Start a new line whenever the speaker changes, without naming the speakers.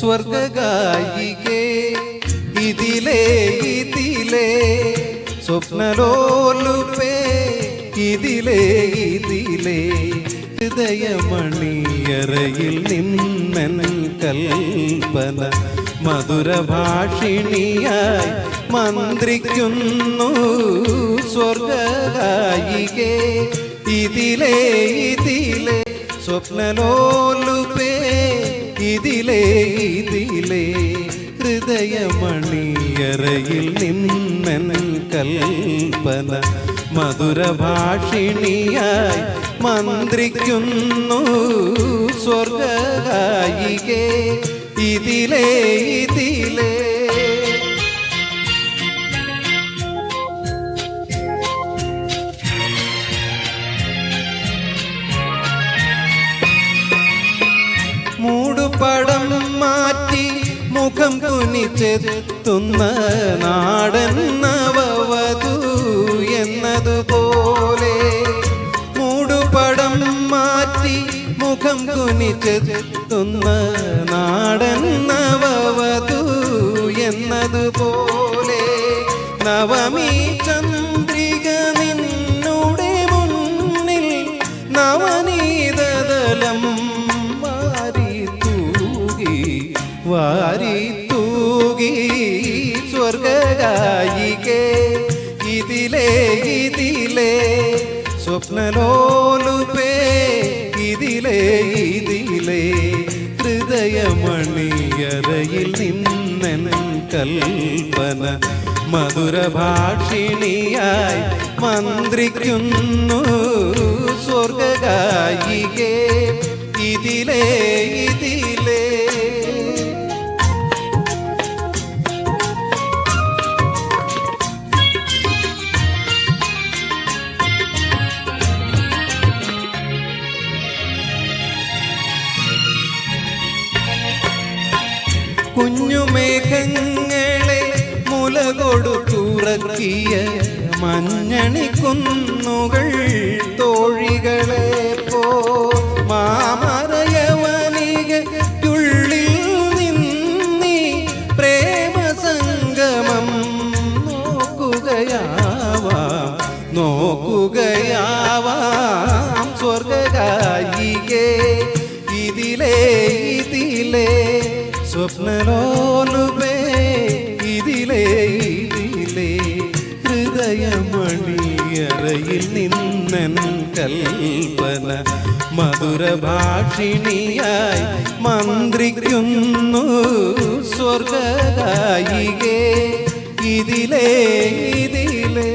സ്വർഗായികേ ഇതിലേ ഇതിലേ സ്വപ്നലോലുപേ ഇതിലേ ഇതിലേ ഹൃദയമണിയറയിൽ നിന്നൻ കൽപ്പന മധുരഭാഷിണിയായി മന്ത്രിക്കുന്നു. സ്വർഗായികേ ഇതിലേ ഇതിലേ സ്വപ്നലോലുപേ ഇതിലേ ഇതിലേ ഹൃദയമണിയറയിൽ നിന്നൻ കൽപ്പന. മധുരഭാഷിണിയായി മന്ത്രിക്കുന്നു സ്വർഗായികേ ഇതിലേ മുഖം കുനിച്ചെത്തുന്ന നാടൻ നവവധു എന്നതുപോലെ മൂടുപടം മാറ്റി മുഖം കുനിച്ചെത്തുന്ന നാടൻ നവവധു എന്നതുപോലെ നവമീ ചന്ദ്രിക നിന്നുടെ മുന്നിൽ നവനീതദലം വാരി തൂകി വാരി സ്വർഗായികേ ഇതിലേ ഇതിലേ സ്വപ്നലോലുപേ ഇതിലേ ഇതിലേ ഹൃദയമണിയറയിൽ നിന്നൻ കൽപ്പന മധുരഭാഷിണിയായി മന്ത്രിക്കുന്നു. സ്വർഗായികേ ഇതിലേ ഇതിലേ കുഞ്ഞുമേഘങ്ങളെ മുല കൊടുത്തുറക്കിയ മഞ്ഞണി കുന്നുകൾ തോഴികളെ പോ മാമറയവനികയ്ക്കുള്ളിൽ നിന്നീ പ്രേമ സംഗമം നോക്കുകയാവാം നോക്കുകയാവാം സ്വർഗായികേ ഇതിലേ ഇതിലേ. സ്വപ്നലോലുപേ ഇതിലേ ഇതിലേ ഹൃദയമണിയറയിൽ നിന്നൻ കൽപ്പന. മധുരഭാഷിണിയായി മന്ത്രിക്കുന്നു സ്വർഗായികേ ഇതിലേ ഇതിലേ.